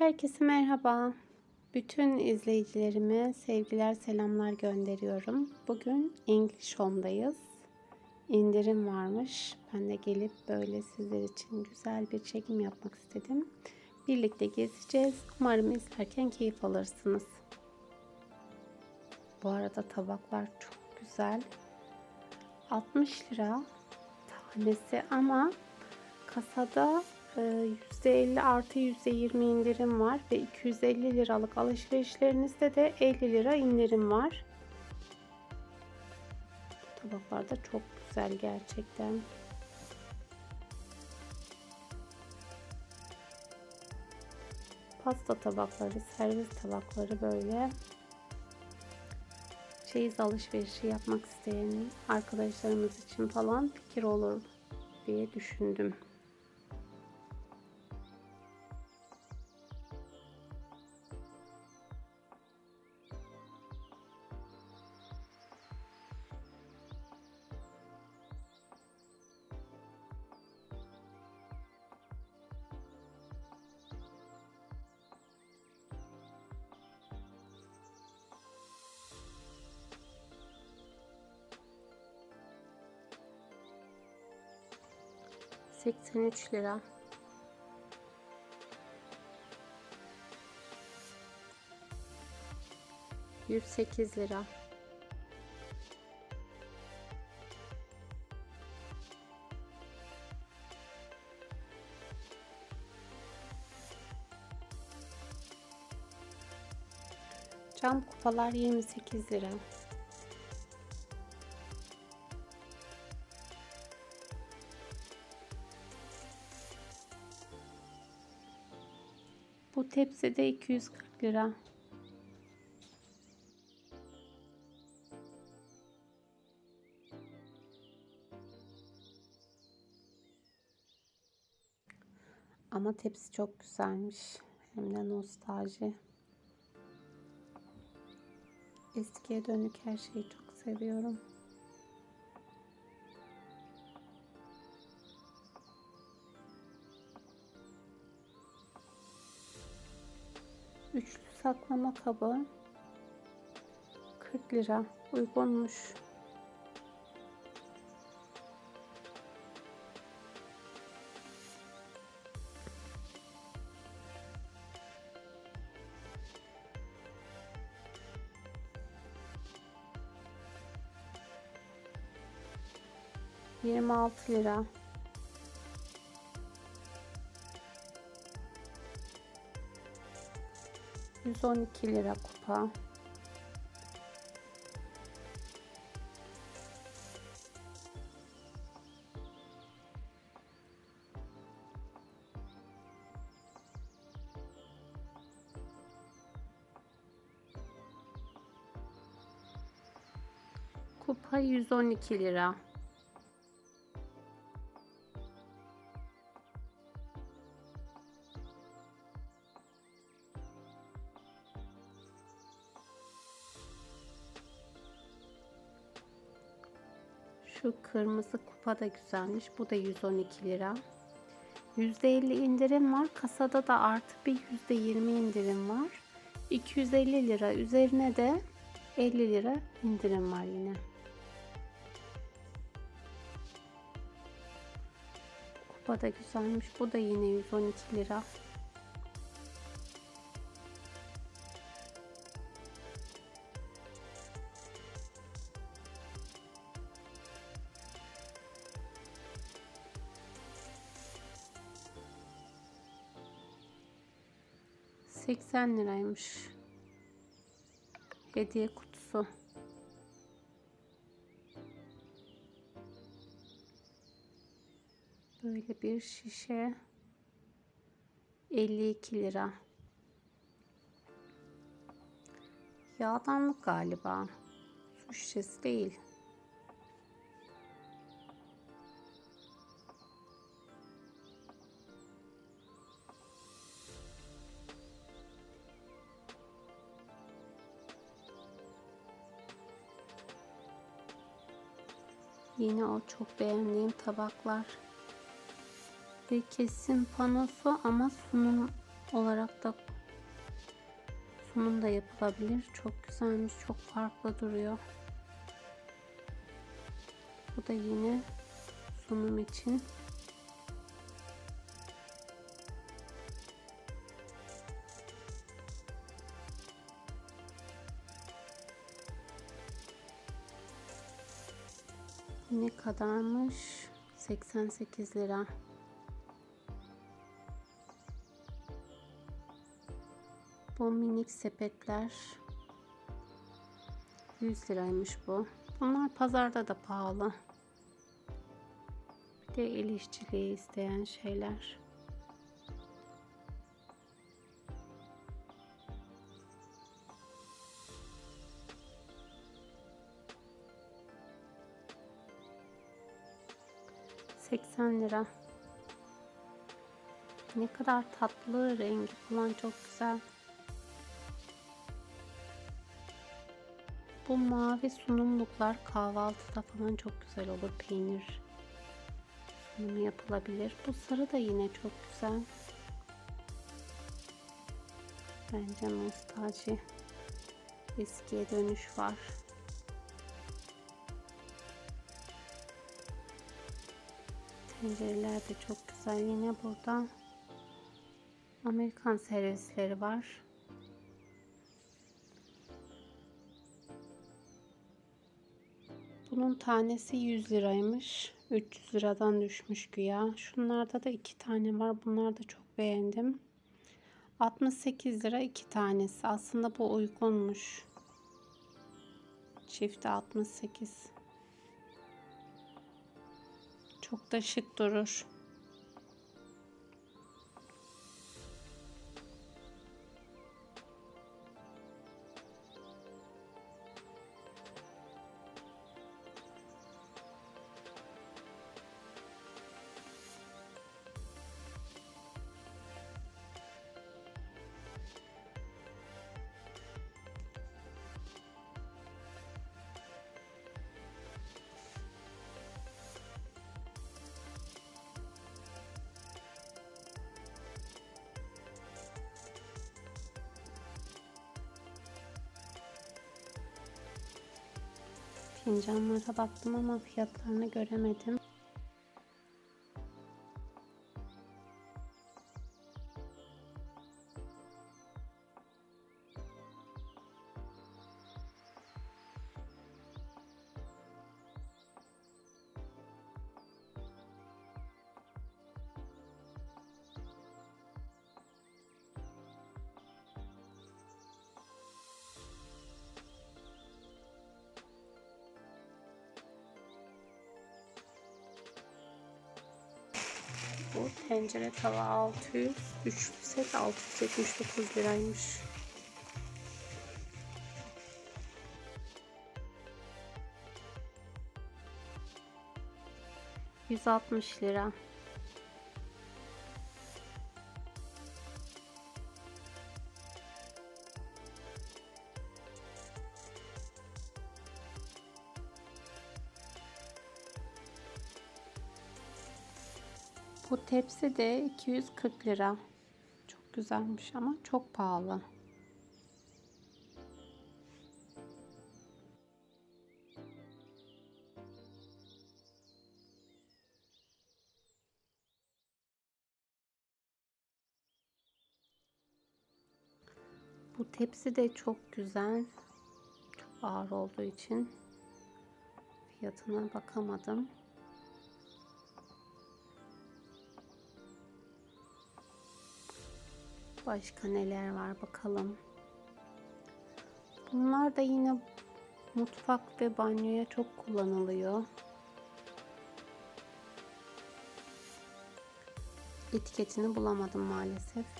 Herkese merhaba. Bütün izleyicilerime sevgiler, selamlar gönderiyorum. Bugün English Home'dayız. İndirim varmış. Ben de gelip böyle sizler için güzel bir çekim yapmak istedim. Birlikte gezeceğiz. Umarım izlerken keyif alırsınız. Bu arada tabaklar çok güzel. 60 lira tanesi ama kasada %50 artı %20 indirim var ve 250 liralık alışverişlerinizde de 50 lira indirim var. Bu tabaklar da çok güzel gerçekten. Pasta tabakları, servis tabakları böyle çeyiz alışverişi yapmak isteyen arkadaşlarımız için falan fikir olur diye düşündüm. 83 lira. Yüz sekiz lira. Cam kupalar 28 lira. Bu tepside 240 lira. Ama tepsi çok güzelmiş. Hem de nostalji. Eskiye dönük her şeyi çok seviyorum. Üçlü saklama kabı 40 lira uygunmuş. Yirmi altı lira. 112 lira kupa. Kupa 112 lira. Şu kırmızı kupa da güzelmiş. Bu da 112 lira. %50 indirim var. Kasada da artı bir %20 indirim var. 250 lira üzerine de 50 lira indirim var yine. Kupa da güzelmiş. Bu da yine 112 lira. 80 liraymış. Hediye kutusu. Böyle bir şişe 52 lira. Yağdanlık galiba. Su şişesi değil. Yine o çok beğendiğim tabaklar. Bir kesim panosu ama sunum olarak da sunum da yapılabilir. Çok güzelmiş. Çok farklı duruyor. Bu da yine sunum için. Kadarmış? 88 lira. Bu minik sepetler 100 liraymış bu. Bunlar pazarda da pahalı. Bir de el işçiliği isteyen şeyler. Seksen lira. Ne kadar tatlı rengi falan çok güzel. Bu mavi sunumluklar kahvaltıda falan çok güzel olur. Peynir sunumu yapılabilir. Bu sarı da yine çok güzel. Bence nostalji. Eskiye dönüş var. Tencereler de çok güzel. Yine burada Amerikan servisleri var. Bunun tanesi 100 liraymış. 300 liradan düşmüş güya. Şunlarda da iki tane var. Bunları da çok beğendim. 68 lira iki tanesi. Aslında bu uygunmuş. Çifti 68. Çok da şık durur. Fincanlara baktım ama fiyatlarını göremedim. Tencere tava 600, üçlü set 679 liraymış. Yüz altmış lira. Bu tepsi de 240 lira. Çok güzelmiş ama çok pahalı. Bu tepsi de çok güzel. Çok ağır olduğu için fiyatına bakamadım. Başka neler var bakalım. Bunlar da yine mutfak ve banyoya çok kullanılıyor. Etiketini bulamadım maalesef.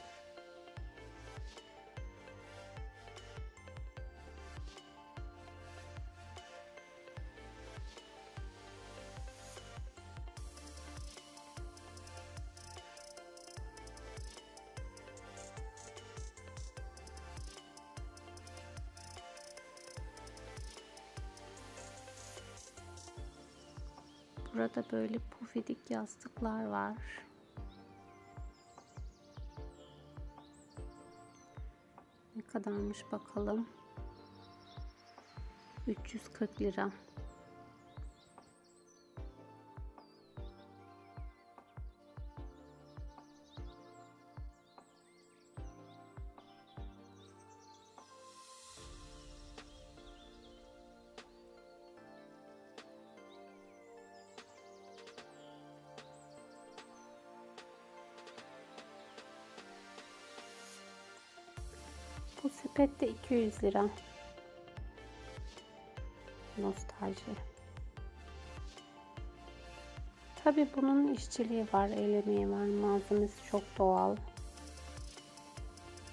Burada böyle pufidik yastıklar var. Ne kadarmış bakalım. 340 lira. Bu sepet de 200 lira. Nostalji. Tabi bunun işçiliği var, el emeği var, malzemesi çok doğal.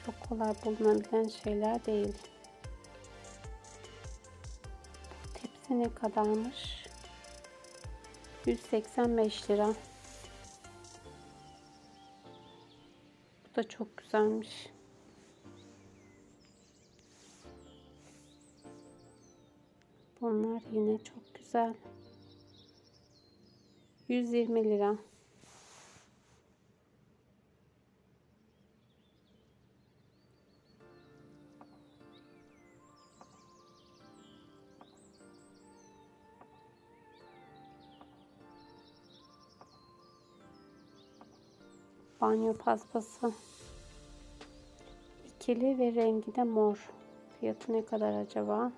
Çok kolay bulunabilen şeyler değil. Tepsi ne kadarmış? 185 lira. Bu da çok güzelmiş. Bunlar yine çok güzel. 120 lira. Banyo paspası. İkili ve rengi de mor. Fiyatı ne kadar acaba?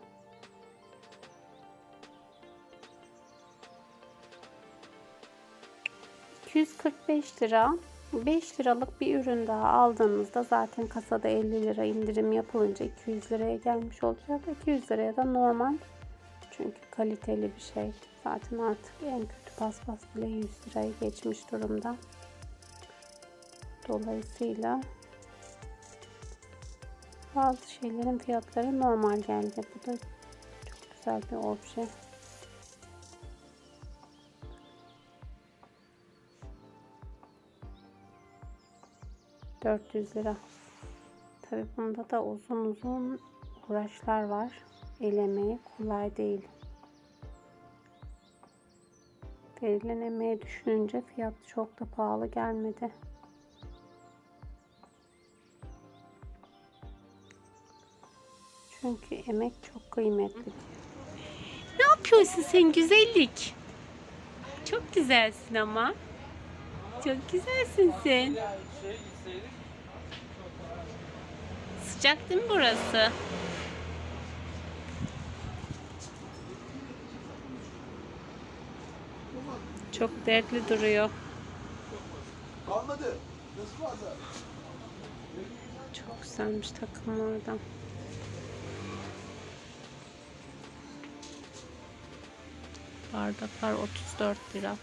245 lira. 5 liralık bir ürün daha aldığınızda zaten kasada 50 lira indirim yapılınca 200 liraya gelmiş olacak. 200 liraya da normal. Çünkü kaliteli bir şey. Zaten artık en kötü paspas bile 100 lirayı geçmiş durumda. Dolayısıyla bazı şeylerin fiyatları normal geldi. Bu da çok güzel bir obje. 400 lira. Tabi bunda da uzun uzun uğraşlar var. El kolay değil. Verilen emeği düşününce fiyat çok da pahalı gelmedi. Çünkü emek çok kıymetli. Ne yapıyorsun sen güzellik? Çok güzelsin ama. Çok güzelsin sen. Sıcak değil mi burası? Çok dertli duruyor. Kalmadı. Nasıl fazla? Çok güzelmiş takımlardan. Bardaklar 34 lira.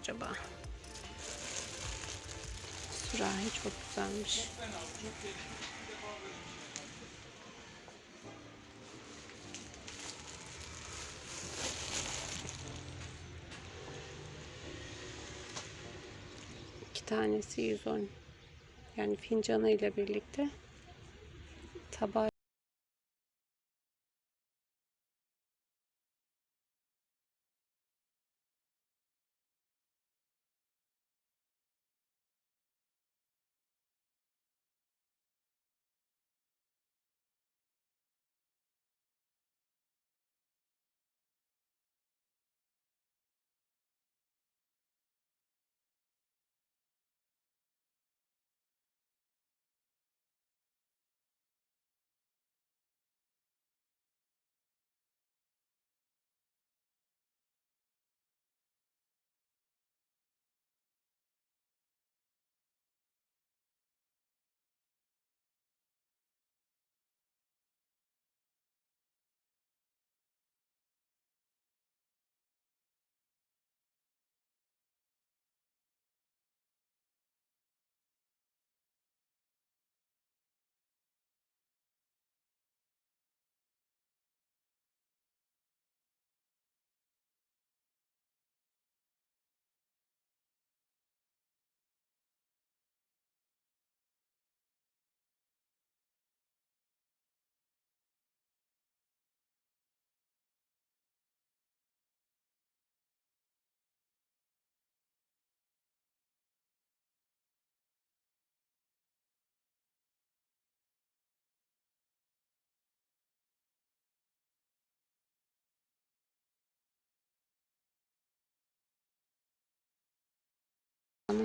Acaba? Sürahi çok güzelmiş. İki tanesi 110. Yani fincanı ile birlikte tabağı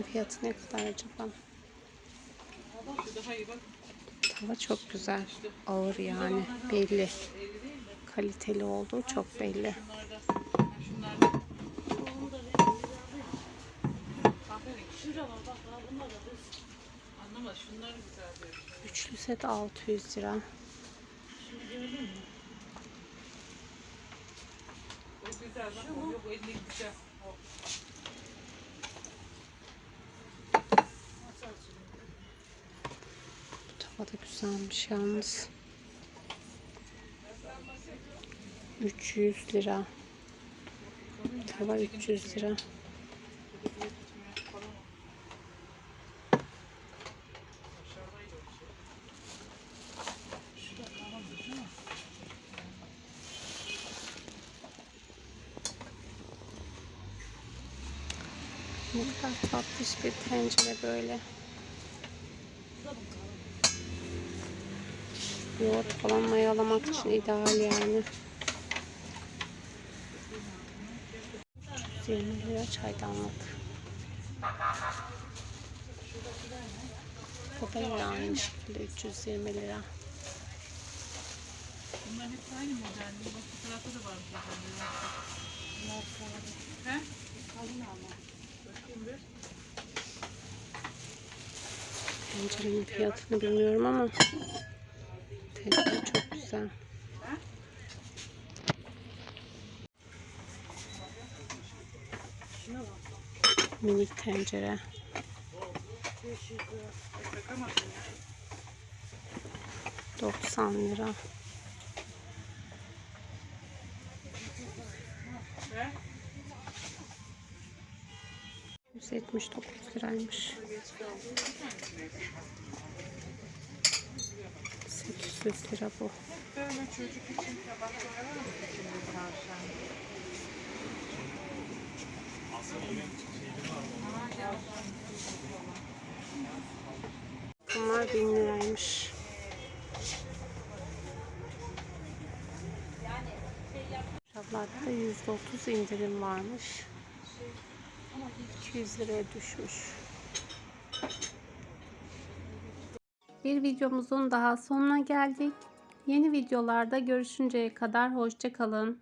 fiyatı ne kadar acaba? Tava çok güzel. Ağır yani. Belli. Kaliteli olduğu çok belli. Üçlü set 600 lira. Güzel. Bak o yok. O elindeki güzel. O. Bu tava da güzelmiş yalnız. 300 lira. Tava 300 lira. Ne kadar tatlış bir tencere böyle. Yoğurt falan mayalamak için ideal yani. 120 lira çaydanlık. Bu da yine aynı şekilde 320 lira. Bunlar hep aynı model. Bak bu tarafta da var. He? Bakayım bir. Tencerenin fiyatını bilmiyorum ama tencere çok güzel. Minik tencere. 90 lira. He? 179 liraymış. 800 lira bu. Böyle çocuk için tabak koyar mısın şimdi tavşan? Bunlar 1000 liraymış. Şablarda %30 indirim varmış. 200 liraya düşmüş. Bir videomuzun daha sonuna geldik. Yeni videolarda görüşünceye kadar hoşça kalın.